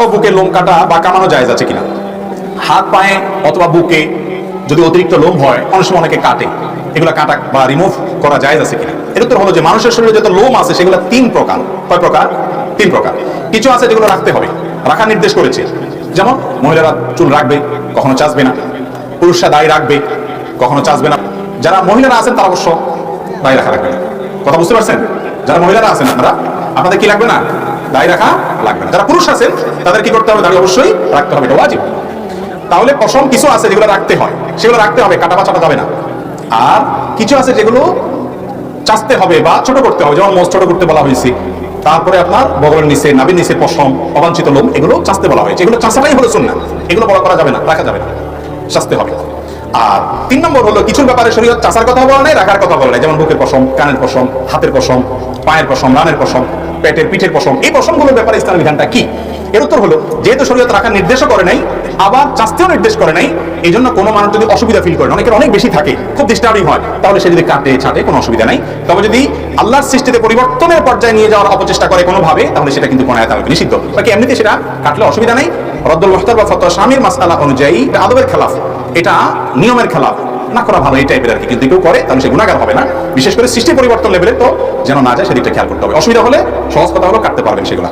ও বুকে লোম কাটা বা কামানো যায় আছে কিনা? হাত, পায়ে অথবা বুকে যদি অতিরিক্ত লোম হয়, অনেক সময় অনেকে কাটে। এগুলো কাটা বা রিমুভ করা যায় আছে কিনা? এর উত্তর হলো যে মানুষের শরীরে যত লোম আছে, সেগুলো তিন প্রকার। কয় প্রকার? তিন প্রকার। কিছু আছে যেগুলো রাখতে হবে। রাখার নির্দেশ করেছে। যেমন, মহিলারা চুল রাখবে, কখনো চাচবে না। পুরুষরা দাড়ি রাখবে, কখনো চাচবে না। যারা মহিলারা আছেন, তারা অবশ্য দাড়ি রাখা রাখবে কথা বুঝতে পারছেন? যারা মহিলারা আছেন আপনারা, আপনাদের কি লাগবে না? দাড়ি রাখা লাগবে না। যারা পুরুষ আছেন, তাদের কি করতে হবে? দাড়ি অবশ্যই রাখতে হবে, এটা ওয়াজিব। তাহলে পশম কিছু আছে যেগুলো রাখতে হয়। সেগুলো রাখতে হবে, কাটা বাছাটা যাবে না। আর কিছু আছে যেগুলো চাচতে হবে বা ছোট করতে হবে, যেমন মোজ ছোট করতে বলা হয়েছে। তারপরে আপনার বগলের নিচে নাবির নিচে পশম, অবাঞ্ছিত লোম, এগুলো চাচতে বলা হয়েছে। এগুলো চাষাটাই হলো শুননা এগুলো বলা করা যাবে না, রাখা যাবে না। চাচতে হবে। আর তিন নম্বর হলো, কিছুর ব্যাপারে শরীয়ত চাষার কথা বলা নাই, রাখার কথা বলা নাই। যেমন বুকের পশম, কানের পশম, হাতের পশম, পায়ের পশম, রানের পশম, পেটের, পিঠের পশম। এই পশমগুলোর ব্যাপারে ইসলামের বিধানটা কি? এর উত্তর হলো, যেহেতু শরীয়ত রাখার নির্দেশও করে নাই, আবার চাস্তেও নির্দেশ করে নাই এই জন্য কোনো মানুষ যদি অসুবিধা ফিল করে অনেকের অনেক বেশি থাকে, খুব ডিস্টার্বিং হয়, তাহলে সে যদি কাটে ছাটে কোনো অসুবিধা নাই। তবে যদি আল্লাহর সৃষ্টিতে পরিবর্তনের পর্যায়ে নিয়ে যাওয়ার অপচেষ্টা করে কোনোভাবে, তাহলে সেটা কিন্তু কোনো আয়াত নিষিদ্ধ। বাকি এমনিতে সেটা কাটলে অসুবিধা নেই। রদ্দুল মুখতার বা ফতোয়া স্বামীর মাসালা অনুযায়ী আদবের খেলাফ। এটা নিয়মের খেলা। না করা ভালো এই টাইপের আর কি কিন্তু কেউ করে, তাহলে সে গুণাগার হবে না। বিশেষ করে সৃষ্টি পরিবর্তন লেভেলে তো যেন না যায়, সেদিকটা খেয়াল করতে হবে। অসুবিধা হলে সহজ কথা হলো কাটতে পারবেন সেগুলো।